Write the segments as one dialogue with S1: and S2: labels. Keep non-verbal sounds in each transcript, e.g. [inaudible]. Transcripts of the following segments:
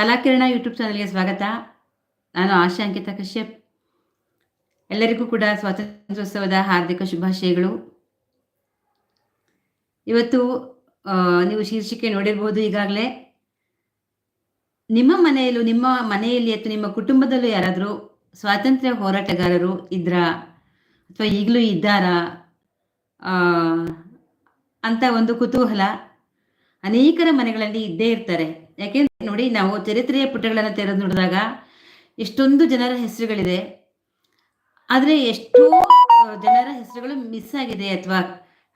S1: ಕಲಾಕಿರಣ YouTube ಚಾನಲ್ಗೆ ಸ್ವಾಗತ. ನಾನು ಆಶಾ ಅಂಕಿತ ಕಶ್ಯಪ್. ಎಲ್ಲರಿಗೂ ಕೂಡ ಸ್ವಾತಂತ್ರ್ಯೋತ್ಸವದ ಹಾರ್ದಿಕ ಶುಭಾಶಯಗಳು. ಇವತ್ತು ನೀವು ಶೀರ್ಷಿಕೆ ನೋಡಿರ್ಬೋದು ಈಗಾಗಲೇ. ನಿಮ್ಮ ಮನೆಯಲ್ಲೂ, ನಿಮ್ಮ ಮನೆಯಲ್ಲಿ ಅಥವಾ ನಿಮ್ಮ ಕುಟುಂಬದಲ್ಲೂ ಯಾರಾದರೂ ಸ್ವಾತಂತ್ರ್ಯ ಹೋರಾಟಗಾರರು ಇದ್ರಾ? ಅಥವಾ ಈಗಲೂ ಇದ್ದಾರಾ? ಅಂತ ಒಂದು ಕುತೂಹಲ ಅನೇಕರ ಮನೆಗಳಲ್ಲಿ ಇದ್ದೇ ಇರ್ತಾರೆ. ಯಾಕೆಂದ್ರೆ ನೋಡಿ, ನಾವು ಚರಿತ್ರೆಯ ಪುಟಗಳನ್ನು ತೆರೆದು ನೋಡಿದಾಗ ಎಷ್ಟೊಂದು ಜನರ ಹೆಸರುಗಳಿದೆ. ಆದರೆ ಎಷ್ಟೋ ಜನರ ಹೆಸರುಗಳು ಮಿಸ್ ಆಗಿದೆ ಅಥವಾ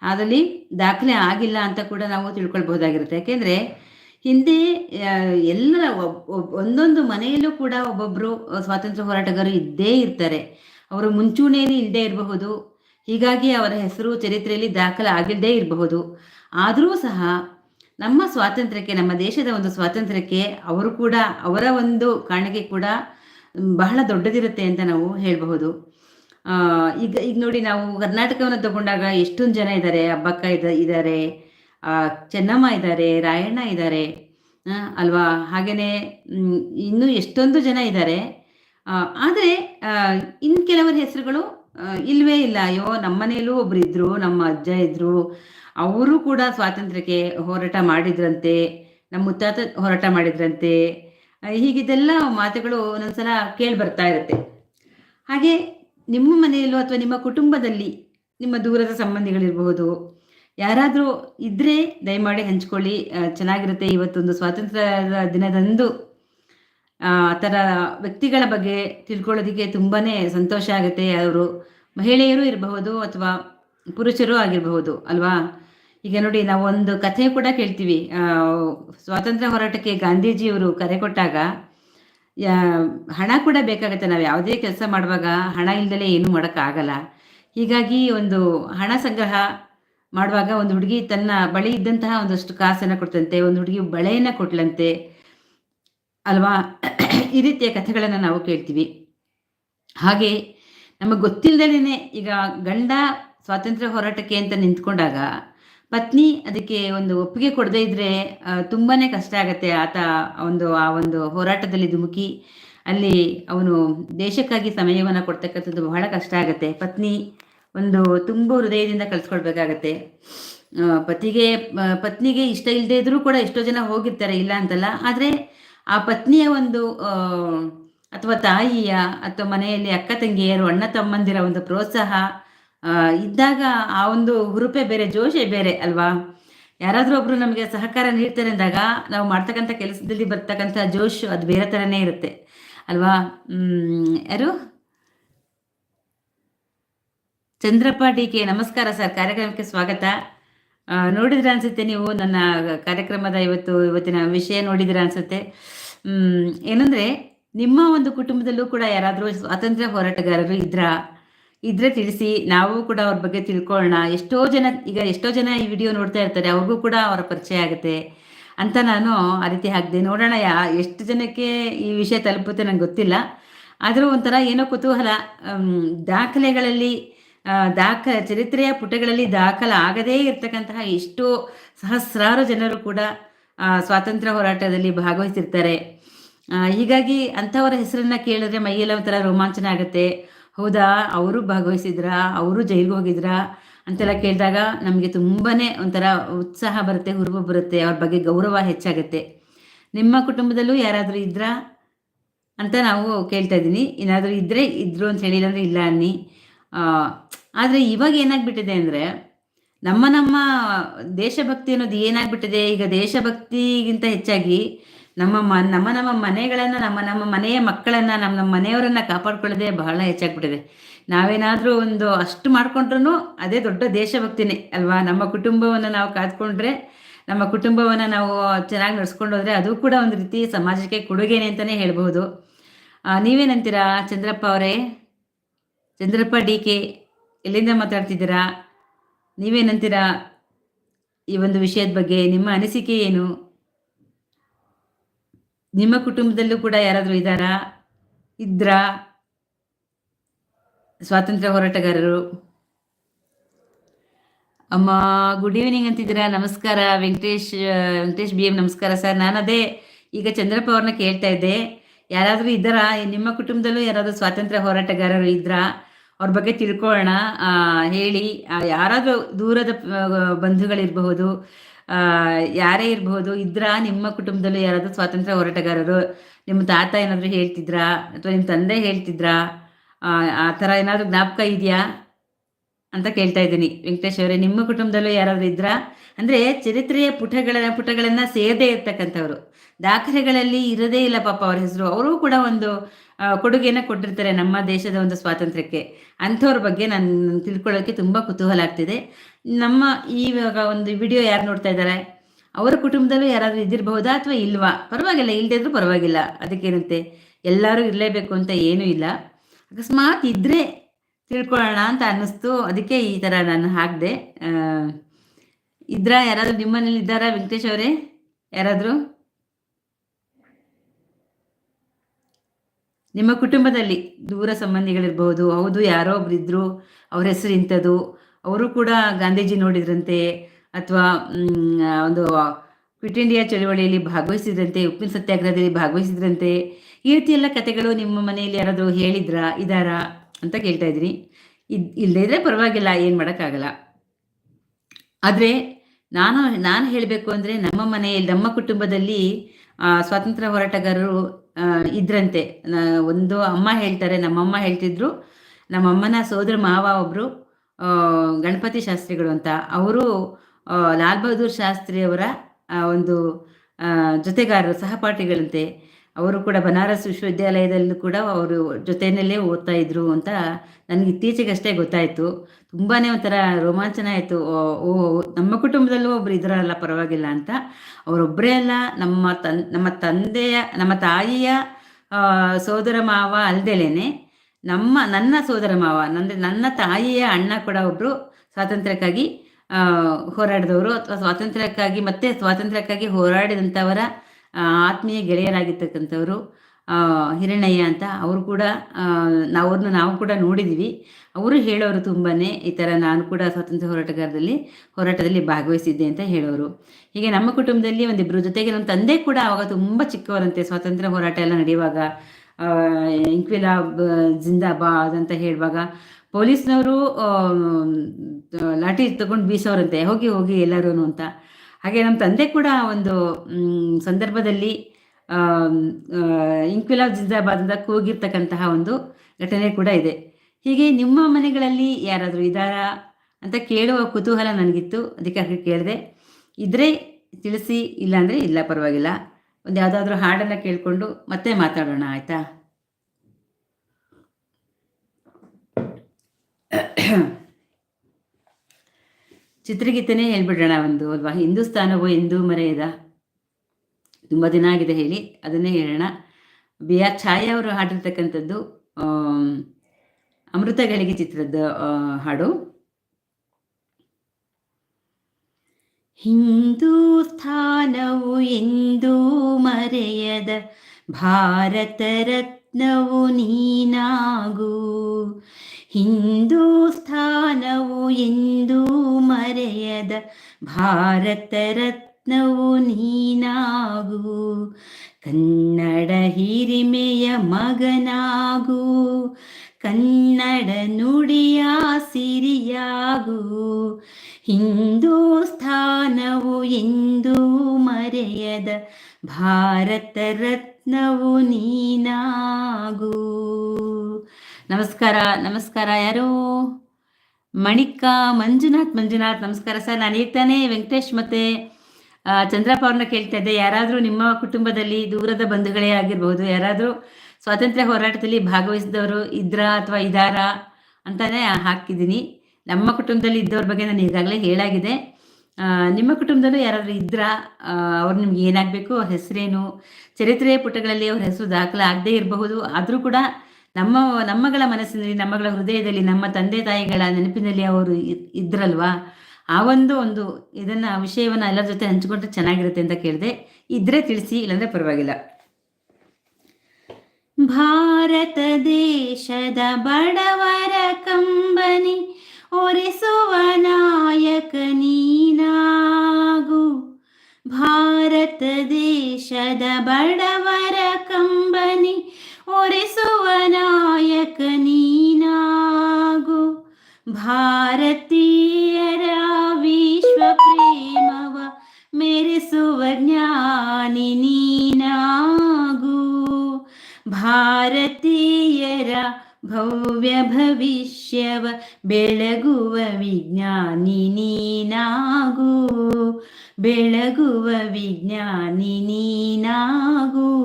S1: ಅದರಲ್ಲಿ ದಾಖಲೆ ಆಗಿಲ್ಲ ಅಂತ ಕೂಡ ನಾವು ತಿಳ್ಕೊಳ್ಬಹುದಾಗಿರುತ್ತೆ. ಯಾಕೆಂದ್ರೆ ಹಿಂದೆ ಎಲ್ಲ ಒಂದೊಂದು ಮನೆಯಲ್ಲೂ ಕೂಡ ಒಬ್ಬೊಬ್ರು ಸ್ವಾತಂತ್ರ್ಯ ಹೋರಾಟಗಾರರು ಇದ್ದೇ ಇರ್ತಾರೆ. ಅವರು ಮುಂಚೂಣಿಯಲ್ಲಿ ಇಲ್ಲದೆ ಇರಬಹುದು. ಹೀಗಾಗಿ ಅವರ ಹೆಸರು ಚರಿತ್ರೆಯಲ್ಲಿ ದಾಖಲಾಗಿಲ್ಲದೇ ಇರಬಹುದು. ಆದರೂ ಸಹ ನಮ್ಮ ಸ್ವಾತಂತ್ರ್ಯಕ್ಕೆ, ನಮ್ಮ ದೇಶದ ಒಂದು ಸ್ವಾತಂತ್ರ್ಯಕ್ಕೆ ಅವರು ಕೂಡ, ಅವರ ಒಂದು ಕಾಣಿಕೆ ಕೂಡ ಬಹಳ ದೊಡ್ಡದಿರುತ್ತೆ ಅಂತ ನಾವು ಹೇಳಬಹುದು. ಈಗ ಈಗ ನೋಡಿ ನಾವು ಕರ್ನಾಟಕವನ್ನು ತಗೊಂಡಾಗ ಎಷ್ಟೊಂದು ಜನ ಇದ್ದಾರೆ. ಅಬ್ಬಕ್ಕ ಇದ ಇದ್ದಾರೆ ಚೆನ್ನಮ್ಮ ಇದ್ದಾರೆ ರಾಯಣ್ಣ ಇದ್ದಾರೆ ಅಲ್ವಾ? ಹಾಗೇನೆ ಇನ್ನೂ ಎಷ್ಟೊಂದು ಜನ ಇದ್ದಾರೆ. ಆದರೆ ಇನ್ನು ಕೆಲವರ ಹೆಸರುಗಳು ಇಲ್ವೇ ಇಲ್ಲ. ಅಯ್ಯೋ ನಮ್ಮ ಮನೆಯಲ್ಲೂ ಒಬ್ರು ಇದ್ರು, ನಮ್ಮ ಅಜ್ಜ ಇದ್ರು ಅವರು ಕೂಡ ಸ್ವಾತಂತ್ರ್ಯಕ್ಕೆ ಹೋರಾಟ ಮಾಡಿದ್ರಂತೆ, ನಮ್ಮ ಮುತ್ತಾತ ಹೋರಾಟ ಮಾಡಿದ್ರಂತೆ. ಹೀಗಿದೆಲ್ಲ ಮಾತುಗಳು ಒಂದೊಂದ್ಸಲ ಕೇಳಿ ಬರ್ತಾ ಇರುತ್ತೆ. ಹಾಗೆ ನಿಮ್ಮ ಮನೆಯಲ್ಲೂ ಅಥವಾ ನಿಮ್ಮ ಕುಟುಂಬದಲ್ಲಿ ನಿಮ್ಮ ದೂರದ ಸಂಬಂಧಿಗಳಿರಬಹುದು ಯಾರಾದರೂ ಇದ್ರೆ ದಯಮಾಡಿ ಹಂಚ್ಕೊಳ್ಳಿ. ಚೆನ್ನಾಗಿರುತ್ತೆ ಇವತ್ತೊಂದು ಸ್ವಾತಂತ್ರ್ಯದ ದಿನದಂದು. ಆ ಥರ ವ್ಯಕ್ತಿಗಳ ಬಗ್ಗೆ ತಿಳ್ಕೊಳ್ಳೋದಕ್ಕೆ ತುಂಬಾ ಸಂತೋಷ ಆಗುತ್ತೆ ಅವರು. ಮಹಿಳೆಯರು ಇರಬಹುದು ಅಥವಾ ಪುರುಷರು ಆಗಿರಬಹುದು, ಅಲ್ವಾ? ಈಗ ನೋಡಿ, ನಾವು ಒಂದು ಕಥೆ ಕೂಡ ಕೇಳ್ತೀವಿ. ಸ್ವಾತಂತ್ರ್ಯ ಹೋರಾಟಕ್ಕೆ ಗಾಂಧೀಜಿಯವರು ಕರೆ ಕೊಟ್ಟಾಗ ಹಣ ಕೂಡ ಬೇಕಾಗುತ್ತೆ. ನಾವು ಯಾವುದೇ ಕೆಲಸ ಮಾಡುವಾಗ ಹಣ ಇಲ್ಲದಲೇ ಏನು ಮಾಡೋಕ್ಕಾಗಲ್ಲ. ಹೀಗಾಗಿ ಒಂದು ಹಣ ಸಂಗ್ರಹ ಮಾಡುವಾಗ ಒಂದು ಹುಡುಗಿ ತನ್ನ ಬಳಿ ಇದ್ದಂತಹ ಒಂದಷ್ಟು ಕಾಸನ್ನು ಕೊಡ್ತಂತೆ, ಒಂದು ಹುಡುಗಿ ಬಳೆಯನ್ನು ಕೊಟ್ಲಂತೆ ಅಲ್ವಾ? ಈ ರೀತಿಯ ಕಥೆಗಳನ್ನು ನಾವು ಕೇಳ್ತೀವಿ. ಹಾಗೆ ನಮಗೆ ಗೊತ್ತಿಲ್ಲದೇನೆ ಈಗ ಗಂಡ ಸ್ವಾತಂತ್ರ್ಯ ಹೋರಾಟಕ್ಕೆ ಅಂತ ನಿಂತ್ಕೊಂಡಾಗ ಪತ್ನಿ ಅದಕ್ಕೆ ಒಂದು ಒಪ್ಪಿಗೆ ಕೊಡದೇ ಇದ್ರೆ ತುಂಬಾನೇ ಕಷ್ಟ ಆಗತ್ತೆ ಆತ ಒಂದು, ಆ ಒಂದು ಹೋರಾಟದಲ್ಲಿ ಧುಮುಕಿ. ಅಲ್ಲಿ ಅವನು ದೇಶಕ್ಕಾಗಿ ಸಮಯವನ್ನು ಕೊಡ್ತಕ್ಕಂಥದ್ದು ಬಹಳ ಕಷ್ಟ ಆಗತ್ತೆ. ಪತ್ನಿ ಒಂದು ತುಂಬ ಹೃದಯದಿಂದ ಕಲ್ಸ್ಕೊಳ್ಬೇಕಾಗತ್ತೆ ಪತಿಗೆ ಪತ್ನಿಗೆ ಇಷ್ಟ ಇಲ್ಲದೆ ಇದ್ರೂ ಕೂಡ ಎಷ್ಟೋ ಜನ ಹೋಗಿರ್ತಾರೆ, ಇಲ್ಲ ಅಂತಲ್ಲ. ಆದರೆ ಆ ಪತ್ನಿಯ ಒಂದು ಅಥವಾ ತಾಯಿಯ ಅಥವಾ ಮನೆಯಲ್ಲಿ ಅಕ್ಕ ತಂಗಿಯರು, ಅಣ್ಣ ತಮ್ಮಂದಿರ ಒಂದು ಪ್ರೋತ್ಸಾಹ ಇದ್ದಾಗ ಆ ಒಂದು ಹುರುಪೆ ಬೇರೆ, ಜೋಶೆ ಬೇರೆ ಅಲ್ವಾ? ಯಾರಾದರೂ ಒಬ್ರು ನಮಗೆ ಸಹಕಾರ ನೀಡ್ತಾರೆ ಅಂದಾಗ ನಾವು ಮಾಡ್ತಕ್ಕಂಥ ಕೆಲಸದಲ್ಲಿ ಬರ್ತಕ್ಕಂಥ ಜೋಶ್ ಅದು ಬೇರೆ ಥರನೇ ಇರುತ್ತೆ. ಅಲ್ವಾ? ಯಾರು? ಚಂದ್ರಪ್ಪ ಡಿ ಕೆ, ನಮಸ್ಕಾರ ಸರ್. ಕಾರ್ಯಕ್ರಮಕ್ಕೆ ಸ್ವಾಗತ. ನೋಡಿದ್ರೆ ಅನ್ಸುತ್ತೆ ನೀವು ನನ್ನ ಕಾರ್ಯಕ್ರಮದ ಇವತ್ತು, ಇವತ್ತಿನ ವಿಷಯ ನೋಡಿದಿರ ಅನ್ಸುತ್ತೆ. ಏನಂದ್ರೆ ನಿಮ್ಮ ಒಂದು ಕುಟುಂಬದಲ್ಲೂ ಕೂಡ ಯಾರಾದರೂ ಸ್ವಾತಂತ್ರ್ಯ ಹೋರಾಟಗಾರರು ಇದ್ರಾ? ಇದ್ರೆ ತಿಳಿಸಿ, ನಾವು ಕೂಡ ಅವ್ರ ಬಗ್ಗೆ ತಿಳ್ಕೊಳ್ಳೋಣ. ಎಷ್ಟೋ ಜನ, ಈಗ ಎಷ್ಟೋ ಜನ ಈ ವಿಡಿಯೋ ನೋಡ್ತಾ ಇರ್ತಾರೆ, ಅವ್ರಿಗೂ ಕೂಡ ಅವರ ಪರಿಚಯ ಆಗುತ್ತೆ. ಅಂತ ನಾನು ಆ ರೀತಿ ಹಾಕಿದೆ. ನೋಡೋಣ ಯಾ, ಎಷ್ಟು ಜನಕ್ಕೆ ಈ ವಿಷಯ ತಲುಪುತ್ತೆ ನಂಗೆ ಗೊತ್ತಿಲ್ಲ. ಆದರೂ ಒಂಥರ ಏನೋ ಕುತೂಹಲ. ದಾಖಲೆಗಳಲ್ಲಿ ದಾಖ, ಚರಿತ್ರೆಯ ಪುಟಗಳಲ್ಲಿ ದಾಖಲೆ ಆಗದೇ ಇರತಕ್ಕಂತಹ ಎಷ್ಟೋ ಸಹಸ್ರಾರು ಜನರು ಕೂಡ ಸ್ವಾತಂತ್ರ್ಯ ಹೋರಾಟದಲ್ಲಿ ಭಾಗವಹಿಸಿರ್ತಾರೆ. ಹೀಗಾಗಿ ಅಂಥವರ ಹೆಸರನ್ನ ಕೇಳಿದ್ರೆ ಮೈಯೆಲ್ಲ ಒಂಥರ ರೋಮಾಂಚನ ಆಗುತ್ತೆ. ಹೌದಾ? ಅವರು ಭಾಗವಹಿಸಿದ್ರಾ? ಅವರು ಜೈಲಿಗೆ ಹೋಗಿದ್ರಾ? ಅಂತೆಲ್ಲ ಕೇಳಿದಾಗ ನಮಗೆ ತುಂಬಾ ಒಂಥರ ಉತ್ಸಾಹ ಬರುತ್ತೆ ಹುರುಬು ಬರುತ್ತೆ, ಅವ್ರ ಬಗ್ಗೆ ಗೌರವ ಹೆಚ್ಚಾಗುತ್ತೆ. ನಿಮ್ಮ ಕುಟುಂಬದಲ್ಲೂ ಯಾರಾದರೂ ಇದ್ರಾ? ಅಂತ ನಾವು ಕೇಳ್ತಾ ಇದ್ದೀನಿ. ಏನಾದರೂ ಇದ್ದರೆ ಇದ್ರು ಅಂತ ಹೇಳಿಲ್ಲ ಅಂದರೆ ಇಲ್ಲ ಅನ್ನಿ. ಆದರೆ ಇವಾಗ ಏನಾಗ್ಬಿಟ್ಟಿದೆ ಅಂದರೆ ನಮ್ಮ ನಮ್ಮ ದೇಶಭಕ್ತಿ ಅನ್ನೋದು ಏನಾಗ್ಬಿಟ್ಟಿದೆ? ಈಗ ದೇಶಭಕ್ತಿಗಿಂತ ಹೆಚ್ಚಾಗಿ ನಮ್ಮ ಮ, ನಮ್ಮ ನಮ್ಮ ಮನೆಗಳನ್ನು, ನಮ್ಮ ನಮ್ಮ ಮನೆಯ ಮಕ್ಕಳನ್ನು, ನಮ್ಮ ನಮ್ಮ ಮನೆಯವರನ್ನು ಕಾಪಾಡ್ಕೊಳ್ಳೋದೇ ಬಹಳ ಹೆಚ್ಚಾಗ್ಬಿಟ್ಟಿದೆ. ನಾವೇನಾದರೂ ಒಂದು ಅಷ್ಟು ಮಾಡ್ಕೊಂಡ್ರೂ ಅದೇ ದೊಡ್ಡ ದೇಶಭಕ್ತಿನೇ, ಅಲ್ವಾ? ನಮ್ಮ ಕುಟುಂಬವನ್ನು ನಾವು ಕಾದ್ಕೊಂಡ್ರೆ, ನಮ್ಮ ಕುಟುಂಬವನ್ನು ನಾವು ಚೆನ್ನಾಗಿ ನಡ್ಸ್ಕೊಂಡು ಹೋದ್ರೆ ಅದು ಕೂಡ ಒಂದು ರೀತಿ ಸಮಾಜಕ್ಕೆ ಕೊಡುಗೆನೆ ಅಂತಲೇ ಹೇಳ್ಬೋದು. ನೀವೇನಂತೀರಾ? ಚಂದ್ರಪ್ಪ ಅವರೇ? ಚಂದ್ರಪ್ಪ ಡಿ ಕೆ, ಎಲ್ಲಿಂದ ಮಾತಾಡ್ತಿದ್ದೀರಾ? ನೀವೇನಂತೀರಾ ಈ ಒಂದು ವಿಷಯದ ಬಗ್ಗೆ? ನಿಮ್ಮ ಅನಿಸಿಕೆ ಏನು? ನಿಮ್ಮ ಕುಟುಂಬದಲ್ಲೂ ಕೂಡ ಯಾರಾದರೂ ಇದ್ದಾರಾ? ಇದ್ರಾ? ಸ್ವಾತಂತ್ರ್ಯ ಹೋರಾಟಗಾರರು? ಅಮ್ಮ ಗುಡ್ ಈವ್ನಿಂಗ್ ಅಂತಿದ್ದೀರಾ? ನಮಸ್ಕಾರ, ವೆಂಕಟೇಶ್ ವೆಂಕಟೇಶ್ ಬಿ ಎಂ ನಮಸ್ಕಾರ ಸರ್. ನಾನು ಅದೇ ಈಗ ಚಂದ್ರಪ್ಪ ಅವ್ರನ್ನ ಕೇಳ್ತಾ ಇದ್ದೆ. ಯಾರಾದರೂ ಇದ್ದಾರಾ? ನಿಮ್ಮ ಕುಟುಂಬದಲ್ಲೂ ಯಾರಾದರೂ ಸ್ವಾತಂತ್ರ್ಯ ಹೋರಾಟಗಾರರು ಇದ್ರಾ? ಅವ್ರ ಬಗ್ಗೆ ತಿಳ್ಕೊಳ್ಳೋಣ ಹೇಳಿ. ಯಾರಾದರೂ ದೂರದ ಬಂಧುಗಳಿರಬಹುದು ಯಾರೇ ಇರಬಹುದು ಇದ್ರಾ ನಿಮ್ಮ ಕುಟುಂಬದಲ್ಲಿ ಯಾರಾದರೂ ಸ್ವಾತಂತ್ರ್ಯ ಹೋರಾಟಗಾರರು ನಿಮ್ಮ ತಾತ ಏನಾದರೂ ಹೇಳ್ತಿದ್ರಾ ಅಥವಾ ನಿಮ್ಮ ತಂದೆ ಹೇಳ್ತಿದ್ರಾ ಆ, ಆ ಥರ ಏನಾದರೂ ಜ್ಞಾಪಕ ಇದೆಯಾ? ಅಂತ ಕೇಳ್ತಾ ಇದ್ದೀನಿ. ವೆಂಕಟೇಶ್ ಅವರೇ ನಿಮ್ಮ ಕುಟುಂಬದಲ್ಲೂ ಯಾರಾದರೂ ಇದ್ರಾ? ಅಂದರೆ ಚರಿತ್ರೆಯ ಪುಟಗಳ ಪುಟಗಳನ್ನು ಸೇರದೇ ಇರ್ತಕ್ಕಂಥವ್ರು. ದಾಖಲೆಗಳಲ್ಲಿ ಇರದೇ ಇಲ್ಲ ಪಾಪ ಅವ್ರ ಹೆಸರು. ಅವರು ಕೂಡ ಒಂದು ಕೊಡುಗೆನ ಕೊಟ್ಟಿರ್ತಾರೆ ನಮ್ಮ ದೇಶದ ಒಂದು ಸ್ವಾತಂತ್ರ್ಯಕ್ಕೆ. ಅಂಥವ್ರ ಬಗ್ಗೆ ನಾನು ತಿಳ್ಕೊಳ್ಳೋಕ್ಕೆ ತುಂಬ ಕುತೂಹಲ ಆಗ್ತಿದೆ ನಮ್ಮ ಈವಾಗ ಒಂದು ವಿಡಿಯೋ ಯಾರು ನೋಡ್ತಾ ಇದ್ದಾರೆ? ಅವರ ಕುಟುಂಬದಲ್ಲೂ ಯಾರಾದರೂ ಇದ್ದಿರಬಹುದಾ ಅಥವಾ ಇಲ್ವಾ? ಪರವಾಗಿಲ್ಲ ಇಲ್ಲದೇ ಇದ್ರೂ ಪರವಾಗಿಲ್ಲ. ಅದಕ್ಕೇನಂತೆ? ಎಲ್ಲರೂ ಇರಲೇಬೇಕು ಅಂತ ಏನೂ ಇಲ್ಲ. ಅಕಸ್ಮಾತ್ ಇದ್ದರೆ ತಿಳ್ಕೊಳ್ಳೋಣ ಅಂತ ಅನ್ನಿಸ್ತು. ಅದಕ್ಕೆ ಈ ಥರ ನಾನು ಹಾಕಿದೆ. ಇದ್ರಾ ಯಾರಾದರೂ ನಿಮ್ಮನೇಲಿ ಇದ್ದಾರಾ ವೆಂಕಟೇಶ್ ಅವರೇ? ಯಾರಾದರೂ? ನಿಮ್ಮ ಕುಟುಂಬದಲ್ಲಿ ದೂರ ಸಂಬಂಧಿಗಳಿರ್ಬೋದು, ಹೌದು, ಯಾರೋ ಒಬ್ರು ಇದ್ರು ಅವ್ರ ಹೆಸರು ಇಂಥದ್ದು, ಅವರು ಕೂಡ ಗಾಂಧೀಜಿ ನೋಡಿದ್ರಂತೆ, ಅಥವಾ ಒಂದು ಕ್ವಿಟ್ ಇಂಡಿಯಾ ಚಳವಳಿಯಲ್ಲಿ ಭಾಗವಹಿಸಿದ್ರಂತೆ, ಉಪ್ಪಿನ ಸತ್ಯಾಗ್ರಹದಲ್ಲಿ ಭಾಗವಹಿಸಿದ್ರಂತೆ, ಈ ರೀತಿ ಎಲ್ಲ ಕತೆಗಳು ನಿಮ್ಮ ಮನೆಯಲ್ಲಿ ಯಾರಾದರೂ ಹೇಳಿದ್ರಾ ಇದ್ದಾರಾ ಅಂತ ಕೇಳ್ತಾ ಇದ್ದೀನಿ. ಇದ್ ಇಲ್ಲದೇ ಇದ್ರೆ ಪರವಾಗಿಲ್ಲ, ಏನು ಮಾಡೋಕ್ಕಾಗಲ್ಲ. ಆದರೆ, ನಾನು ನಾನು ಹೇಳಬೇಕು ಅಂದರೆ ನಮ್ಮ ಮನೆಯಲ್ಲಿ, ನಮ್ಮ ಕುಟುಂಬದಲ್ಲಿ ಸ್ವಾತಂತ್ರ್ಯ ಹೋರಾಟಗಾರರು ಆ, ಇದ್ರಂತೆ. ಒಂದು ಅಮ್ಮ ಹೇಳ್ತಾರೆ ನಮ್ಮಮ್ಮ ಹೇಳ್ತಿದ್ರು ನಮ್ಮಮ್ಮನ ಸೋದರ ಮಾವ ಒಬ್ಬರು ಗಣಪತಿ ಶಾಸ್ತ್ರಿಗಳು ಅಂತ. ಅವರು ಲಾಲ್ ಬಹದ್ದೂರ್ ಶಾಸ್ತ್ರಿಯವರ ಆ, ಒಂದು ಆ, ಜೊತೆಗಾರರು ಸಹಪಾಠಿಗಳಂತೆ. ಅವರು ಕೂಡ ಬನಾರಸ್ ವಿಶ್ವವಿದ್ಯಾಲಯದಲ್ಲೂ ಕೂಡ ಅವರು ಜೊತೆಯಲ್ಲೇ ಓದ್ತಾ ಇದ್ರು ಅಂತ ನನಗೆ ಇತ್ತೀಚೆಗಷ್ಟೇ ಗೊತ್ತಾಯಿತು. ತುಂಬಾ ಒಂಥರ ರೋಮಾಂಚನ ಆಯಿತು. ಓ ನಮ್ಮ ಕುಟುಂಬದಲ್ಲೂ ಒಬ್ರು ಇದ್ರಲ್ಲ, ಪರವಾಗಿಲ್ಲ ಅಂತ. ಅವರೊಬ್ಬರೇ ಅಲ್ಲ, ನಮ್ಮ ತನ್, ನಮ್ಮ ತಂದೆಯ, ನಮ್ಮ ತಾಯಿಯ ಸೋದರ ಮಾವ ಅಲ್ದೇಲೇನೆ ನಮ್ಮ, ನನ್ನ ಸೋದರ ಮಾವ ಅಂದರೆ ನನ್ನ ತಾಯಿಯ ಅಣ್ಣ ಕೂಡ ಒಬ್ಬರು ಸ್ವಾತಂತ್ರ್ಯಕ್ಕಾಗಿ ಹೋರಾಡಿದವರು. ಅಥವಾ ಸ್ವಾತಂತ್ರ್ಯಕ್ಕಾಗಿ ಮತ್ತೆ ಸ್ವಾತಂತ್ರ್ಯಕ್ಕಾಗಿ ಹೋರಾಡಿದಂಥವರ ಆತ್ಮೀಯ ಗೆಳೆಯರಾಗಿರ್ತಕ್ಕಂಥವ್ರು. ಆ, ಹಿರಣ್ಣಯ್ಯ ಅಂತ ಅವರು ಕೂಡ ನಾವು ಅವ್ರನ್ನ ನಾವು ಕೂಡ ನೋಡಿದ್ವಿ. ಅವರು ಹೇಳೋರು ತುಂಬಾ ಈ ಥರ ನಾನು ಕೂಡ ಸ್ವಾತಂತ್ರ್ಯ ಹೋರಾಟಗಾರದಲ್ಲಿ ಹೋರಾಟದಲ್ಲಿ ಭಾಗವಹಿಸಿದ್ದೆ ಅಂತ ಹೇಳೋರು. ಹೀಗೆ ನಮ್ಮ ಕುಟುಂಬದಲ್ಲಿ ಒಂದಿಬ್ಬರು ಜೊತೆಗೆ ನಮ್ಮ ತಂದೆ ಕೂಡ ಅವಾಗ ತುಂಬ ಚಿಕ್ಕವರಂತೆ. ಸ್ವಾತಂತ್ರ್ಯ ಹೋರಾಟ ಎಲ್ಲ ನಡೆಯುವಾಗ ಇನ್ಕ್ವಿಲಾಬ್ ಜಿಂದಾಬಾದ್ ಅಂತ ಹೇಳುವಾಗ ಪೊಲೀಸ್ನವರು ಲಾಠಿ ತಗೊಂಡು ಬೀಸೋರಂತೆ. ಹೋಗಿ ಹೋಗಿ ಎಲ್ಲರೂ ಅಂತ. ಹಾಗೆ ನಮ್ಮ ತಂದೆ ಕೂಡ ಒಂದು ಸಂದರ್ಭದಲ್ಲಿ ಇಂಕ್ವಿಲಾಬ್ ಜಿಂದಾಬಾದ್ ಅಂತ ಕೂಗಿರ್ತಕ್ಕಂತಹ ಒಂದು ಘಟನೆ ಕೂಡ ಇದೆ. ಹೀಗೆ ನಿಮ್ಮ ಮನೆಗಳಲ್ಲಿ ಯಾರಾದರೂ ಇದ್ದಾರಾ ಅಂತ ಕೇಳುವ ಕುತೂಹಲ ನನಗಿತ್ತು ಅದಕ್ಕಾಗಿ ಕೇಳಿದೆ. ಇದ್ರೆ ತಿಳಿಸಿ, ಇಲ್ಲಾಂದರೆ ಇಲ್ಲ, ಪರವಾಗಿಲ್ಲ. ಒಂದು ಯಾವುದಾದ್ರೂ ಹಾಡನ್ನು ಕೇಳಿಕೊಂಡು ಮತ್ತೆ ಮಾತಾಡೋಣ, ಆಯಿತಾ? ಚಿತ್ರಗೀತೆನೇ ಹೇಳ್ಬಿಡೋಣ ಒಂದು ಅಲ್ವಾ? ಹಿಂದೂಸ್ತಾನವೋ ಎಂದೂ ಮರೆಯದ? ತುಂಬ ದಿನ ಆಗಿದೆ ಹೇಳಿ, ಅದನ್ನೇ ಹೇಳೋಣ. ಬಿ ಆರ್ ಛಾಯಾ ಅವರು ಹಾಡಿರ್ತಕ್ಕಂಥದ್ದು ಅಮೃತ ಗಳಿಗೆ ಚಿತ್ರದ ಹಾಡು. ಹಿಂದೂಸ್ಥಾನವು ಎಂದೂ ಮರೆಯದ ಭಾರತ ರತ್ನವು ನೀನಾಗು. ಹಿಂದೂಸ್ಥಾನವು ಎಂದೂ ಮರೆಯದ ಭಾರತ ರತ್ನವು ನೀನಾಗು, ಕನ್ನಡ ಹಿರಿಮೆಯ ಮಗನಾಗು, ಕನ್ನಡ ನುಡಿಯ ಸಿರಿಯಾಗು, ಹಿಂದೂಸ್ಥಾನವು ಎಂದೂ ಮರೆಯದ ಭಾರತ ರತ್ನವು ನೀನಾಗು. ನಮಸ್ಕಾರ ನಮಸ್ಕಾರ ಯಾರು? ಮಣಿಕಾ ಮಂಜುನಾಥ್ ಮಂಜುನಾಥ್, ನಮಸ್ಕಾರ ಸರ್. ನಾನು ಈಗ ವೆಂಕಟೇಶ್ ಮತ್ತೆ ಚಂದ್ರಪ್ಪ ಅವ್ರನ್ನ ಕೇಳ್ತಾ ಇದ್ದೆ. ಯಾರಾದರೂ ನಿಮ್ಮ ಕುಟುಂಬದಲ್ಲಿ ದೂರದ ಬಂಧುಗಳೇ ಆಗಿರ್ಬೋದು, ಯಾರಾದರೂ ಸ್ವಾತಂತ್ರ್ಯ ಹೋರಾಟದಲ್ಲಿ ಭಾಗವಹಿಸಿದವರು ಇದ್ರಾ ಅಥವಾ ಇದಾರಾ ಅಂತಾನೆ ಹಾಕಿದ್ದೀನಿ. ನಮ್ಮ ಕುಟುಂಬದಲ್ಲಿ ಇದ್ದವ್ರ ಬಗ್ಗೆ ನಾನು ಈಗಾಗಲೇ ಹೇಳಾಗಿದೆ. ನಿಮ್ಮ ಕುಟುಂಬದಲ್ಲೂ ಯಾರಾದರೂ ಇದ್ರಾ? ಅವ್ರು ನಿಮ್ಗೆ ಏನಾಗಬೇಕು? ಅವ್ರ ಹೆಸರೇನು? ಚರಿತ್ರೆಯ ಪುಟಗಳಲ್ಲಿ ಅವ್ರ ಹೆಸರು ದಾಖಲೆ ಆಗದೇ ಇರಬಹುದು. ಆದರೂ ಕೂಡ ನಮ್ಮ, ನಮ್ಮಗಳ ಮನಸ್ಸಿನಲ್ಲಿ, ನಮ್ಮಗಳ ಹೃದಯದಲ್ಲಿ ನಮ್ಮ ತಂದೆ ತಾಯಿಗಳ ನೆನಪಿನಲ್ಲಿ ಅವರು ಇದ್- ಇದ್ರಲ್ವಾ? ಆ ಒಂದು ಒಂದು ಇದನ್ನು ವಿಷಯವನ್ನು ಎಲ್ಲರ ಜೊತೆ ಹಂಚಿಕೊಂಡ್ರೆ ಚೆನ್ನಾಗಿರುತ್ತೆ ಅಂತ ಕೇಳಿದೆ. ಇದ್ರೆ ತಿಳಿಸಿ, ಇಲ್ಲಾಂದ್ರೆ ಪರವಾಗಿಲ್ಲ. ಭಾರತ ದೇಶದ ಬಡವರ ಕಂಬನಿ, ಒರೆಸುವ ನಾಯಕ ನೀನಾಗು. ಭಾರತ ದೇಶದ ಬಡವರ ಕಂಬನಿ, ಒರೆಸುವ ನಾಯಕ ನೀನಾಗು. ಭಾರತೀಯರ ವಿಶ್ವ ಪ್ರೇಮವ ಮೆರೆಸುವ ಜ್ಞಾನಿ ನೀನಾಗು. ಭಾರತೀಯರ ಭವ್ಯ ಭವಿಷ್ಯವ, ಬೆಳಗುವ ವಿಜ್ಞಾನಿ ನೀನಾಗು. ಬೆಳಗುವ ವಿಜ್ಞಾನಿ ನೀನಾಗು.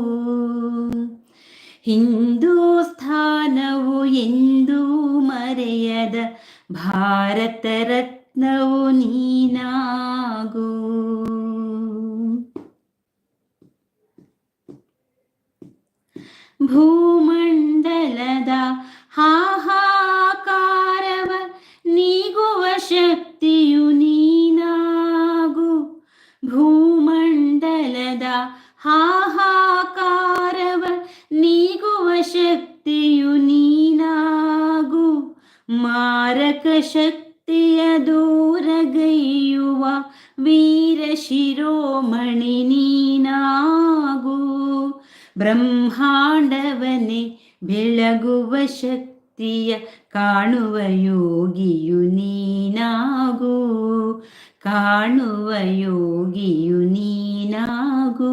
S1: ಹಿಂದೂಸ್ಥಾನವು ಎಂದೂ ಮರೆಯದ ಭಾರತ ರತ್ನವು ನೀನಾಗು ಭೂಮಂಡಲದ ಹಾಹಾಕಾರವ ನೀಗುವ ಶಕ್ತಿಯು ನೀನಾಗು ಭೂಮಂಡಲದ ಹಾಹಾಕಾರವ ನೀಗುವ ಶಕ್ತಿಯು ನೀನಾಗು ಮಾರಕ ಶಕ್ತಿಯ ದೂರಗೈಯುವ ವೀರ ಶಿರೋಮಣಿ ನೀನಾಗು ಬ್ರಹ್ಮಾಂಡವನೇ ಬೆಳಗುವ ಶಕ್ತಿಯ ಕಾಣುವ ಯೋಗಿಯು ನೀನಾಗು ಕಾಣುವ ಯೋಗಿಯು ನೀನಾಗು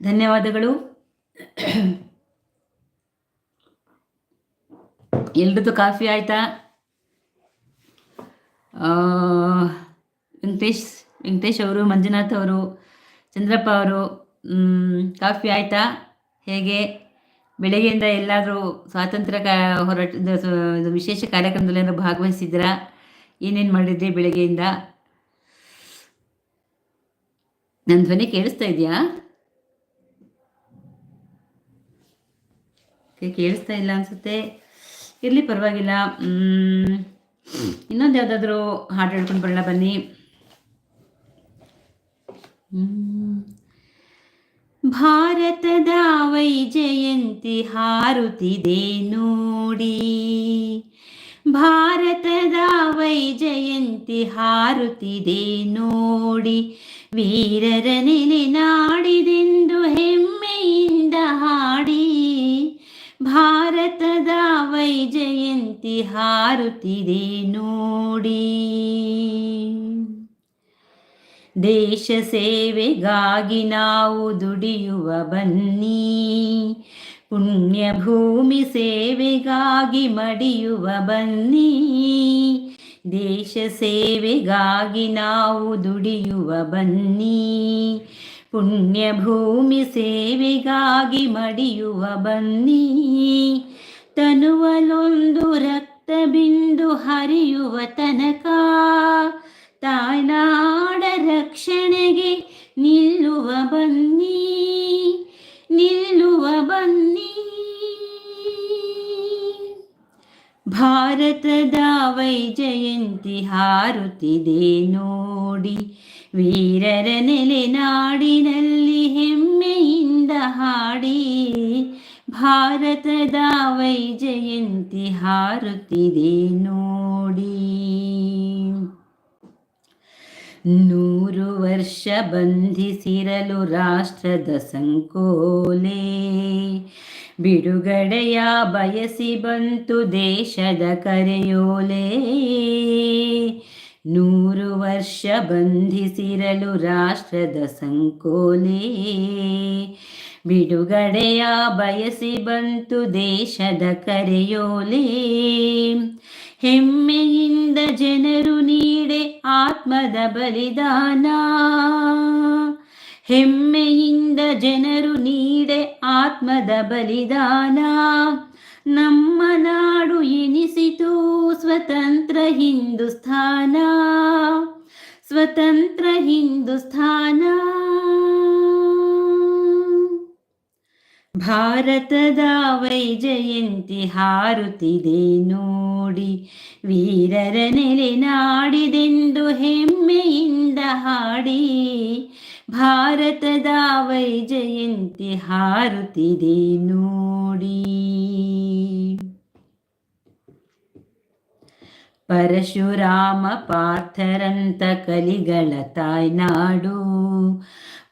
S1: ಧನ್ಯವಾದಗಳು. ಎಲ್ರದ್ದು ಕಾಫಿ ಆಯ್ತಾ? ವೆಂಕಟೇಶ್ ವೆಂಕಟೇಶ್ ಅವರು, ಮಂಜುನಾಥ್ ಅವರು, ಚಂದ್ರಪ್ಪ ಅವರು ಕಾಫಿ ಆಯ್ತಾ? ಹೇಗೆ? ಬೆಳಗ್ಗೆಯಿಂದ ಎಲ್ಲಾದರೂ ಸ್ವಾತಂತ್ರ್ಯ ಕಾ, ಹೋರಾಟ ವಿಶೇಷ ಕಾರ್ಯಕ್ರಮದಲ್ಲಿ ಏನಾದ್ರು ಭಾಗವಹಿಸಿದ್ರಾ ಏನೇನು ಮಾಡಿದ್ರಿ ಬೆಳಗ್ಗೆಯಿಂದ? ನನ್ನ ಧ್ವನಿ ಕೇಳಿಸ್ತಾ ಇದೆಯಾ? ಓಕೆ ಕೇಳಿಸ್ತಾ ಇಲ್ಲ ಅನ್ಸುತ್ತೆ. ಇರಲಿ ಪರವಾಗಿಲ್ಲ. ಇನ್ನೊಂದು ಯಾವುದಾದ್ರೂ ಹಾಡು ಹೇಳ್ಕೊಂಡು ಬರೋಣ ಬನ್ನಿ. ಭಾರತದ ವೈಜಯಂತಿ ಹಾರುತ್ತಿದೆ ನೋಡಿ. ಭಾರತದ ವೈಜಯಂತಿ ಹಾರುತ್ತಿದೆ ನೋಡಿ. ವೀರರ ನೆಲೆ ನಾಡಿದೆಂದು ಹೆಮ್ಮೆಯಿಂದ ಹಾಡಿ. ಭಾರತದ ವೈಜಯಂತಿ ಹಾರುತ್ತಿದೆ ನೋಡಿ. ದೇಶ ಸೇವೆಗಾಗಿ ನಾವು ದುಡಿಯುವ ಬನ್ನಿ. ಪುಣ್ಯ ಭೂಮಿ ಸೇವೆಗಾಗಿ ಮಡಿಯುವ ಬನ್ನಿ. ದೇಶ ಸೇವೆಗಾಗಿ ನಾವು ದುಡಿಯುವ ಬನ್ನಿ. ಪುಣ್ಯ ಭೂಮಿ ಸೇವೆಗಾಗಿ ಮಡಿಯುವ ಬನ್ನಿ. ತನುವಲೊಂದು ರಕ್ತ ಬಿಂದು ಹರಿಯುವ ತನಕ. ತಾಯ್ನಾಡ ರಕ್ಷಣೆಗೆ ನಿಲ್ಲುವ ಬನ್ನಿ ನಿಲ್ಲುವ ಬನ್ನಿ. ಭಾರತದ ವೈಜಯಂತಿ ಹಾರುತ್ತಿದೆ ನೋಡಿ. ವೀರರ ನೆಲೆ ನಾಡಿನಲ್ಲಿ ಹೆಮ್ಮೆಯಿಂದ ಹಾಡಿ ಭಾರತದ ವೈಜಯಂತಿ ಹಾರುತ್ತಿದೆ ನೋಡಿ ನೂರು ವರ್ಷ ಬಂಧಿಸಿರಲು ರಾಷ್ಟ್ರದ ಸಂಕೋಲೆ ಬಿಡುಗಡೆಯ ಬಯಸಿ ಬಂತು ದೇಶದ ಕರೆಯೋಲೆ ನೂರು ವರ್ಷ ಬಂಧಿಸಿರಲು ರಾಷ್ಟ್ರದ ಸಂಕೋಲೆ. ಬಿಡುಗಡೆಯ ಬಯಸಿ ಬಂತು ದೇಶದ ಕರೆಯೋಲೆ. ಹೆಮ್ಮೆಯಿಂದ ಜನರು ನೀಡೆ ಆತ್ಮದ ಬಲಿದಾನ. ಹೆಮ್ಮೆಯಿಂದ ಜನರು ನೀಡೆ ಆತ್ಮದ ಬಲಿದಾನ. ನಮ್ಮ ನಾಡು ಎನಿಸಿತು ಸ್ವತಂತ್ರ ಹಿಂದೂಸ್ಥಾನ. ಸ್ವತಂತ್ರ ಹಿಂದೂಸ್ಥಾನ. ಭಾರತದ ವೈಜಯಂತಿ ಹಾರುತ್ತಿದೆ ನೋಡಿ, ವೀರರ ನೆಲೆ ನಾಡಿದೆಂದು ಹೆಮ್ಮೆಯಿಂದ ಹಾಡಿ. ಭಾರತದ ವೈಜಯಂತಿ ಹಾರುತ್ತಿದೆ ನೋಡಿ. ಪರಶುರಾಮ ಪಾರ್ಥರಂತ ಕಲಿಗಳ ತಾಯ್ನಾಡು,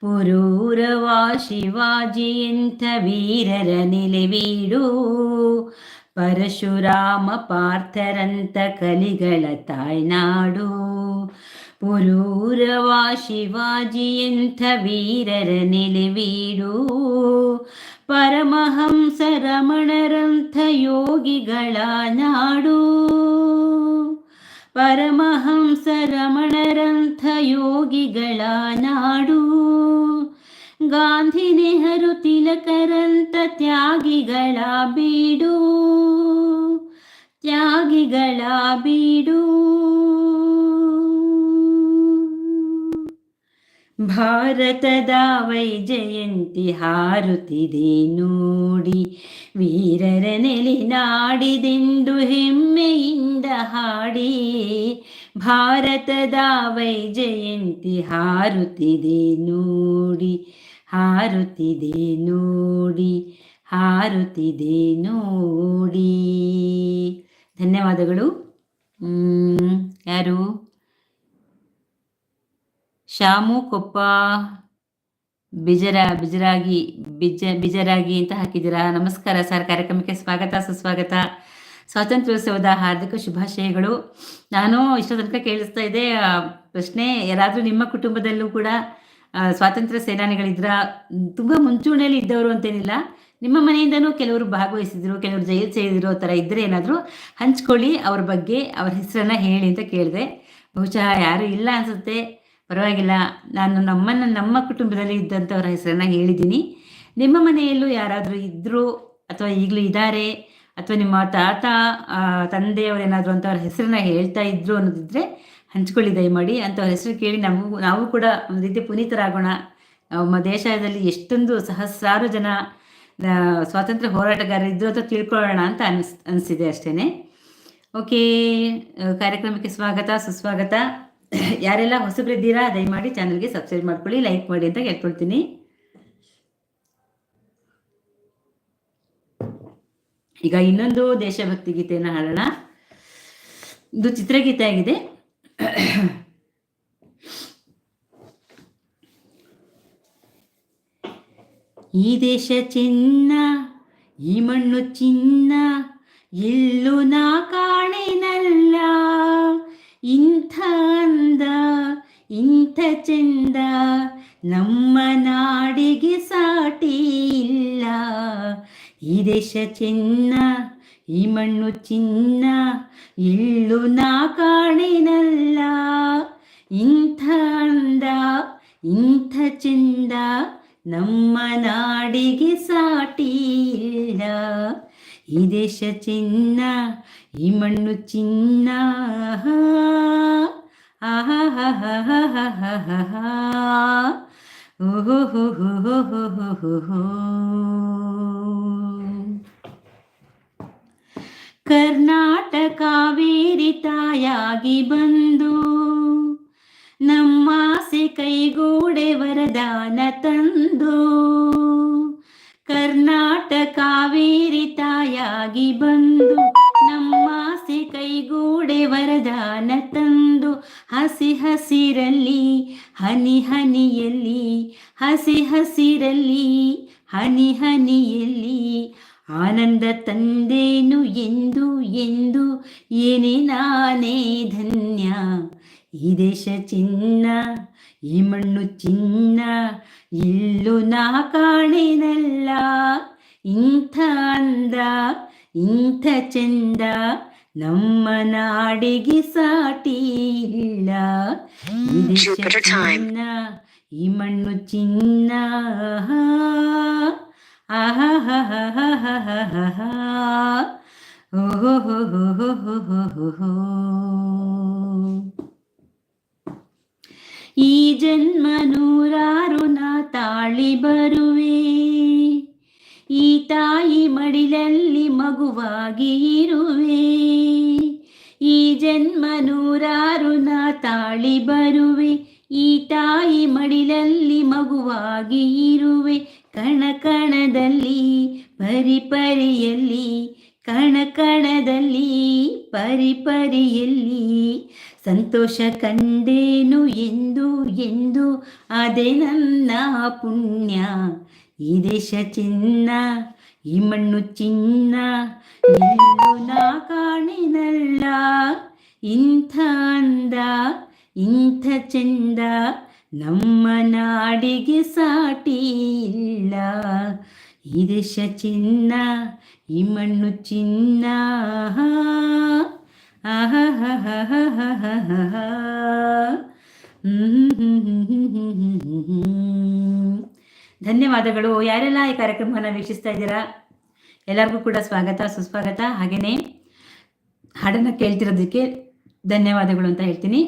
S1: ಪುರೂರವ ಶಿವಾಜಿಯಂಥ ವೀರರ ನೆಲೆವೀಡು, ಪರಶುರಾಮ ಪಾರ್ಥರಂತ ಕಲಿಗಳ ತಾಯ್ನಾಡು ಪುರೂರವ ಶಿವಾಜಿಯಂಥ ವೀರರ ನೆಲೆವೀಡು ಪರಮಹಂಸ ರಮಣರಂಥ ಯೋಗಿಗಳ ನಾಡು ಪರಮಹಂಸ ರಮಣರಂಥ ಯೋಗಿಗಳ ನಾಡು ಗಾಂಧಿ ನೆಹರು ತಿಲಕರಂತ ತ್ಯಾಗಿಗಳ ಬೀಡು ತ್ಯಾಗಿಗಳ ಬೀಡು ಭಾರತದ ವೈಜಯಂತಿ ಹಾರುತ್ತಿದೆ ನೋಡಿ ವೀರರ ನೆಲೆ ನಾಡಿದೆಂದು ಹೆಮ್ಮೆಯಿಂದ ಹಾಡಿ, ಭಾರತದ ವೈಜಯಂತಿ ಹಾರುತ್ತಿದೆ ನೋಡಿ ಹಾರುತ್ತಿದೆ ನೋಡಿ ಹಾರುತ್ತಿದೆ ನೋಡಿ ಧನ್ಯವಾದಗಳು. ಯಾರು? ಶಾಮು ಕೊಪ್ಪ, ಬಿಜರ, ಬಿಜರಾಗಿ, ಬಿಜ, ಬಿಜರಾಗಿ ಅಂತ ಹಾಕಿದ್ದೀರಾ? ನಮಸ್ಕಾರ ಸರ್, ಕಾರ್ಯಕ್ರಮಕ್ಕೆ ಸ್ವಾಗತ, ಸುಸ್ವಾಗತ. ಸ್ವಾತಂತ್ರ್ಯೋತ್ಸವದ ಹಾರ್ದಿಕ ಶುಭಾಶಯಗಳು. ನಾನು ಇಷ್ಟೋ ತನಕ ಕೇಳಿಸ್ತಾ ಇದ್ದೆ ಪ್ರಶ್ನೆ, ಯಾರಾದರೂ ನಿಮ್ಮ ಕುಟುಂಬದಲ್ಲೂ ಕೂಡ ಸ್ವಾತಂತ್ರ್ಯ ಸೇನಾನಿಗಳಿದ್ರ, ತುಂಬ ಮುಂಚೂಣಿಯಲ್ಲಿ ಇದ್ದವರು ಅಂತೇನಿಲ್ಲ. ನಿಮ್ಮ ಮನೆಯಿಂದನೂ ಕೆಲವರು ಭಾಗವಹಿಸಿದ್ರು, ಕೆಲವರು ಜೈಲು ಸೇರಿದ್ರು ಥರ ಇದ್ದರೆ ಏನಾದರೂ ಹಂಚ್ಕೊಳ್ಳಿ, ಅವ್ರ ಬಗ್ಗೆ, ಅವ್ರ ಹೆಸರನ್ನ ಹೇಳಿ ಅಂತ ಕೇಳಿದೆ. ಬಹುಶಃ ಯಾರೂ ಇಲ್ಲ ಅನಿಸುತ್ತೆ. ಪರವಾಗಿಲ್ಲ. ನಾನು ನಮ್ಮನ್ನು ನಮ್ಮ ಕುಟುಂಬದಲ್ಲಿ ಇದ್ದಂಥವ್ರ ಹೆಸರನ್ನ ಹೇಳಿದ್ದೀನಿ. ನಿಮ್ಮ ಮನೆಯಲ್ಲೂ ಯಾರಾದರೂ ಇದ್ದರು ಅಥವಾ ಈಗಲೂ ಇದ್ದಾರೆ ಅಥವಾ ನಿಮ್ಮ ತಾತ ತಂದೆಯವರೇನಾದರೂ ಅಂಥವ್ರ ಹೆಸರನ್ನ ಹೇಳ್ತಾ ಇದ್ರು ಅನ್ನೋದಿದ್ರೆ ಹಂಚ್ಕೊಳ್ಳಿ ದಯಮಾಡಿ. ಅಂಥವ್ರ ಹೆಸರು ಕೇಳಿ ನಮಗೂ, ನಾವು ಕೂಡ ಒಂದು ರೀತಿ ಪುನೀತರಾಗೋಣ. ನಮ್ಮ ದೇಶದಲ್ಲಿ ಎಷ್ಟೊಂದು ಸಹಸ್ರಾರು ಜನ ಸ್ವಾತಂತ್ರ್ಯ ಹೋರಾಟಗಾರರು ಇದ್ರು ಅಂತ ತಿಳ್ಕೊಳ್ಳೋಣ ಅಂತ ಅನಿಸ್, ಅನಿಸಿದೆ ಅಷ್ಟೇ ಓಕೆ, ಕಾರ್ಯಕ್ರಮಕ್ಕೆ ಸ್ವಾಗತ, ಸುಸ್ವಾಗತ. [coughs] ಯಾರೆಲ್ಲ ಹೊಸಬ್ರಿದ್ದೀರಾ, ದಯಮಾಡಿ ಚಾನಲ್ಗೆ ಸಬ್ಸ್ಕ್ರೈಬ್ ಮಾಡ್ಕೊಳ್ಳಿ, ಲೈಕ್ ಮಾಡಿ ಅಂತ ಕೇಳ್ಕೊಳ್ತೀನಿ ಈಗ ಇನ್ನೊಂದು ದೇಶಭಕ್ತಿ ಗೀತೆಯನ್ನು ಹಾಡೋಣ. ಇದು ಚಿತ್ರಗೀತೆ ಆಗಿದೆ. [coughs] ಈ ದೇಶ ಚಿನ್ನ, ಈ ಮಣ್ಣು ಚಿನ್ನ ಎಲ್ಲೂ ನಾ ಕಾಣಿನಲ್ಲ. ಇಂಥ ಇಂಥ ಚೆಂದ ನಮ್ಮ ನಾಡಿಗೆ ಸಾಟಿ ಇಲ್ಲ. ಈ ದೇಶ ಚಿನ್ನ, ಈ ಮಣ್ಣು ಚಿನ್ನ, ಇಳ್ಳು ನಾ ಕಾಣಿನಲ್ಲ. ಇಂಥ ಅಂದ, ಇಂಥ ಚೆಂದ ನಮ್ಮ ನಾಡಿಗೆ ಸಾಟಿ ಇಲ್ಲ. ಈ ದೇಶ ಚಿನ್ನ, ಈ ಮಣ್ಣು ಚಿನ್ನ ಕರ್ನಾಟಕ ಕಾವೇರಿ ತಾಯಾಗಿ ಬಂದು ನಮ್ಮಾಸೆ ಕೈಗೂಡೆ ವರದಾನ ತಂದು ಕರ್ನಾಟಕ ಕಾವೇರಿ ತಾಯಾಗಿ ಬಂದು ನಮ್ಮಾಸೆ ಕೈಗೂಡೆ ವರದಾನ ತಂದು ಹಸಿ ಹಸಿರಲ್ಲಿ, ಹನಿ ಹನಿಯಲ್ಲಿ, ಹಸಿ ಹಸಿರಲ್ಲಿ, ಹನಿ ಹನಿಯಲ್ಲಿ. ಆನಂದ ತಂದೇನು ಎಂದು ಎಂದು ಏನೇ ನಾನೇ ಧನ್ಯ. ಈ ದೇಶ ಚಿನ್ನ, ಈ ಮಣ್ಣು ಚಿನ್ನ, ಇಲ್ಲೂ ನಾ ಕಾಣೆನಲ್ಲ. ಇಂಥ ಅಂದ, ಇಂಥ ಚಂದ ನಮ್ಮ ನಾಡಿಗೆ ಸಾಟಿ ಇಲ್ಲ ಚಿನ್ನ ಈ ಮಣ್ಣು ಚಿನ್ನ. ಈ ಜನ್ಮ ನೂರಾರು ನಾ ತಾಳಿ ಬರುವೆ. ಈ ತಾಯಿ ಮಡಿಲಲ್ಲಿ ಮಗುವಾಗಿ ಇರುವೆ. ಈ ಜನ್ಮ ನೂರಾರು ನಾ ತಾಳಿ ಬರುವೆ. ಈ ತಾಯಿ ಮಡಿಲಲ್ಲಿ ಮಗುವಾಗಿ ಇರುವೆ. ಕಣ ಕಣದಲ್ಲಿ ಪರಿ ಪರಿಯಲ್ಲಿ ಕಣ ಕಣದಲ್ಲಿ ಪರಿ ಪರಿಯಲ್ಲಿ ಸಂತೋಷ ಕಂಡೇನು ಎಂದು ಎಂದು, ಅದೇ ನನ್ನ ಪುಣ್ಯ. ಈ ದೇಶ ಚಿನ್ನ, ಈ ಮಣ್ಣು ಚಿನ್ನ ಎಲ್ಲೂ ನಾ ಕಾಣಿನಲ್ಲ. ಇಂಥ ಅಂದ, ಇಂಥ ಚಂದ ನಮ್ಮ ನಾಡಿಗೆ ಸಾಟಿ ಇಲ್ಲ. ಈ ದೇಶ ಚಿನ್ನ, ಈ ಮಣ್ಣು ಚಿನ್ನ. ಆಹಾಹಾಹಾಹಾಹಾಹಾ. ಧನ್ಯವಾದಗಳು. ಯಾರೆಲ್ಲ ಈ ಕಾರ್ಯಕ್ರಮವನ್ನು ವೀಕ್ಷಿಸ್ತಾ ಇದ್ದೀರಾ? ಎಲ್ಲರಿಗೂ ಕೂಡ ಸ್ವಾಗತ, ಸುಸ್ವಾಗತ. ಹಾಗೆಯೇ ಹಾಡನ್ನು ಕೇಳ್ತಿರೋದಕ್ಕೆ ಧನ್ಯವಾದಗಳು ಅಂತ ಹೇಳ್ತೀನಿ.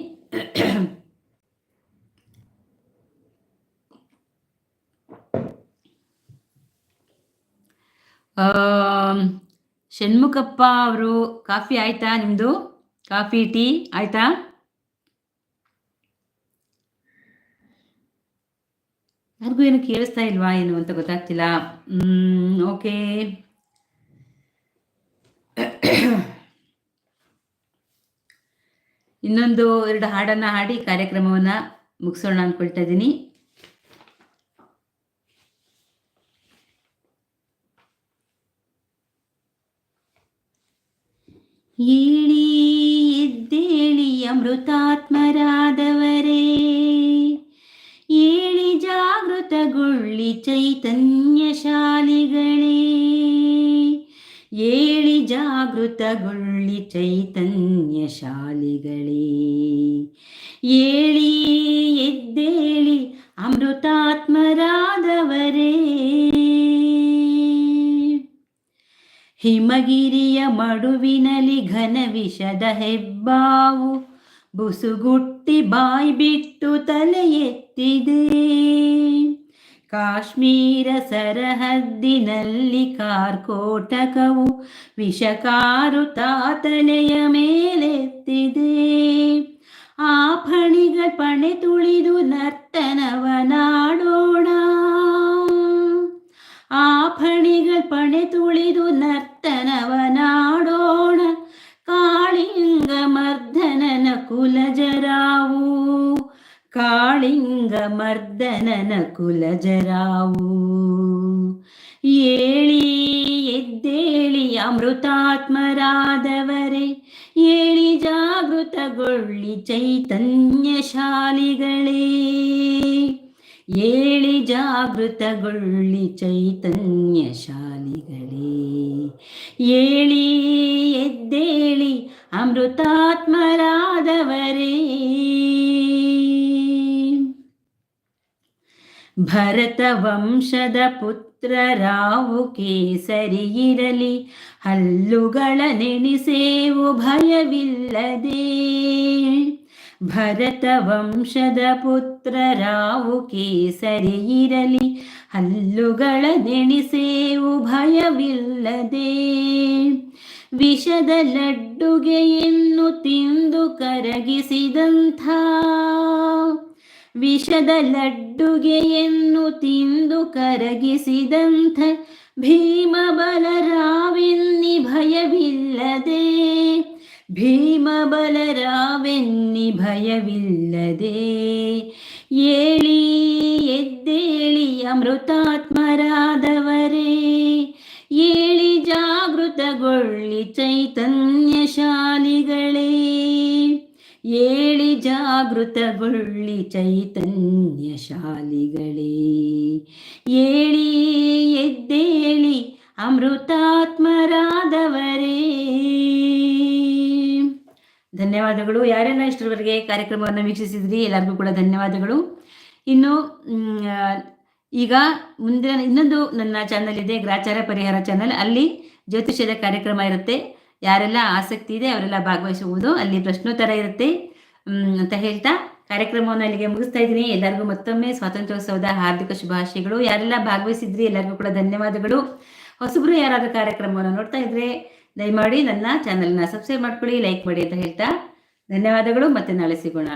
S1: ಷಣ್ಮುಖಪ್ಪ ಅವರು ಕಾಫಿ ಆಯ್ತಾ ನಿಮ್ಮದು ಕಾಫಿ, ಟೀ ಆಯ್ತಾ? ಯಾರಿಗೂ ಏನು ಕೇಳಿಸ್ತಾ ಇಲ್ವಾ ಏನು ಅಂತ ಗೊತ್ತಾಗ್ತಿಲ್ಲ. ಓಕೆ. ಇನ್ನೊಂದು ಎರಡು ಹಾಡನ್ನ ಹಾಡಿ ಕಾರ್ಯಕ್ರಮವನ್ನ ಮುಗಿಸೋಣ ಅನ್ಕೊಳ್ತಾ ಇದ್ದೀನಿ. ಇದ್ದೇಳಿ ಎದ್ದೇಳಿ ಅಮೃತಾತ್ಮರಾದವರೇ ಏಳಿ ಜಾಗೃತಗೊಳ್ಳಿ ಚೈತನ್ಯ ಶಾಲಿಗಳೇ ಏಳಿ ಜಾಗೃತಗೊಳ್ಳಿ ಚೈತನ್ಯ ಶಾಲಿಗಳೇ ಏಳಿ ಎದ್ದೇಳಿ ಅಮೃತಾತ್ಮರಾದವರೇ. ಹಿಮಗಿರಿಯ ಮಡುವಿನಲಿ ಘನ ವಿಷದ ಹೆಬ್ಬಾವು ಬುಸುಗುಟ್ಟಿ ಬಾಯಿ ಬಿಟ್ಟು ತಲೆ ಎತ್ತಿದೆ. ಕಾಶ್ಮೀರ ಸರಹದ್ದಿನಲ್ಲಿ ಕಾರ್ಕೋಟಕವು ವಿಷಕಾರು ತಾತಲೆಯ ಮೇಲೆತ್ತಿದೆ. ಆ ಫಣಿಗ ಪಣೆ ತುಳಿದು ನರ್ತನವನಾಡೋಣ. ಆ ಫಣಿಗಳ ಪಣೆ ತುಳಿದು ನರ್ತನವನಾಡೋಣ. ಕಾಳಿಂಗ ಮರ್ದನನ ಕುಲಜರಾವು ಕಾಳಿಂಗ ಮರ್ದನನ ಕುಲಜರಾವು. ಏಳಿ ಎದ್ದೇಳಿ ಅಮೃತಾತ್ಮರಾದವರೇ ಏಳಿ ಜಾಗೃತಗೊಳ್ಳಿ ಚೈತನ್ಯ ಶಾಲಿಗಳೇ ಏಳಿ ಜಾಗೃತಗೊಳ್ಳಿ ಚೈತನ್ಯ ಶಾಲಿಗಳೇ ಏಳಿ ಎದ್ದೇಳಿ ಅಮೃತಾತ್ಮರಾದವರೇ ಭರತ ವಂಶದ ಪುತ್ರರಾವು ಕೇಸರಿ ಇರಲಿ ಹಲ್ಲುಗಳ ನೆನೆಸೇವು ಭಯವಿಲ್ಲದೆ ಭರತ ವಂಶದ ಪುತ್ರರಾವು ಕೇಸರಿ ಇರಲಿ, ಹಲ್ಲುಗಳ ನೆಣಿಸೇವು ಭಯವಿಲ್ಲದೆ ವಿಷದ ಲಡ್ಡುಗೆಯನ್ನು ತಿಂದು ಕರಗಿಸಿದಂಥ, ವಿಷದ ಲಡ್ಡುಗೆಯನ್ನು ತಿಂದು ಕರಗಿಸಿದಂಥ ಭೀಮ ಬಲರಾವೆನ್ನಿ ಭಯವಿಲ್ಲದೆ ಭೀಮ ಬಲರಾವೆನ್ನಿ ಭಯವಿಲ್ಲದೆ ಏಳಿ ಎದ್ದೇಳಿ ಅಮೃತಾತ್ಮರಾದವರೇ, ಏಳಿ ಜಾಗೃತಗೊಳ್ಳಿ ಚೈತನ್ಯ ಶಾಲಿಗಳೇ ಏಳಿ ಜಾಗೃತಗೊಳ್ಳಿ ಚೈತನ್ಯ ಶಾಲಿಗಳೇ ಏಳಿ ಎದ್ದೇಳಿ ಅಮೃತಾತ್ಮರಾದವರೇ. ಧನ್ಯವಾದಗಳು. ಯಾರೆಲ್ಲ ಇಷ್ಟರವರೆಗೆ ಕಾರ್ಯಕ್ರಮವನ್ನು ವೀಕ್ಷಿಸಿದ್ರಿ, ಎಲ್ಲರಿಗೂ ಕೂಡ ಧನ್ಯವಾದಗಳು. ಇನ್ನು ಈಗ ಮುಂದಿನ, ಇನ್ನೊಂದು ನನ್ನ ಚಾನಲ್ ಇದೆ, ಗ್ರಾಚಾರ ಪರಿಹಾರ ಚಾನಲ್ ಅಲ್ಲಿ ಜ್ಯೋತಿಷ್ಯದ ಕಾರ್ಯಕ್ರಮ ಇರುತ್ತೆ. ಯಾರೆಲ್ಲ ಆಸಕ್ತಿ ಇದೆ, ಅವರೆಲ್ಲ ಭಾಗವಹಿಸುವುದು ಅಲ್ಲಿ ಪ್ರಶ್ನೋತ್ತರ ಇರುತ್ತೆ. ಅಂತ ಹೇಳ್ತಾ ಕಾರ್ಯಕ್ರಮವನ್ನು ಅಲ್ಲಿಗೆ ಮುಗಿಸ್ತಾ ಇದ್ದೀನಿ. ಎಲ್ಲರಿಗೂ ಮತ್ತೊಮ್ಮೆ ಸ್ವಾತಂತ್ರ್ಯೋತ್ಸವದ ಹಾರ್ದಿಕ ಶುಭಾಶಯಗಳು. ಯಾರೆಲ್ಲ ಭಾಗವಹಿಸಿದ್ರಿ, ಎಲ್ಲರಿಗೂ ಕೂಡ ಧನ್ಯವಾದಗಳು. ಹೊಸಬ್ರು ಯಾರಾದ್ರೂ ಕಾರ್ಯಕ್ರಮವನ್ನು ನೋಡ್ತಾ ಇದ್ರೆ ದಯಮಾಡಿ ನನ್ನ ಚಾನೆಲ್ನ ಸಬ್ಸ್ಕ್ರೈಬ್ ಮಾಡ್ಕೊಳ್ಳಿ ಲೈಕ್ ಮಾಡಿ ಅಂತ ಹೇಳ್ತಾ ಧನ್ಯವಾದಗಳು ಮತ್ತೆ ನಾಳೆ ಸಿಗೋಣ.